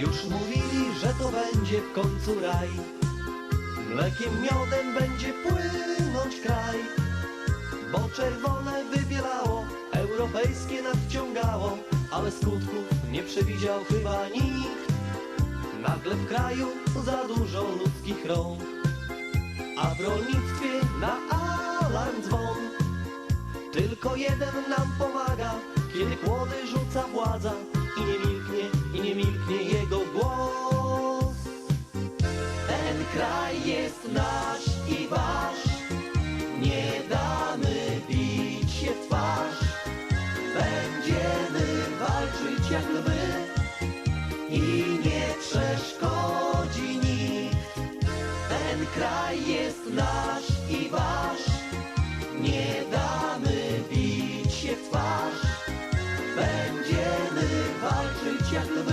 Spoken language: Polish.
Już mówili, że to będzie w końcu raj. Mlekiem miodem będzie płynąć kraj. Bo czerwone wybielało, europejskie nadciągało. Ale skutków nie przewidział chyba nikt. Nagle w kraju za dużo ludzkich rąk. A w rolnictwie na alarm dzwon. Tylko jeden nam pomaga Kiedy kłody rzuca władza Kraj jest nasz i wasz. Nie damy bić się w twarz. Będziemy walczyć jak lwy I nie przeszkodzi nikt. Ten kraj jest nasz i wasz. Nie damy bić się w twarz. Będziemy walczyć jak lwy.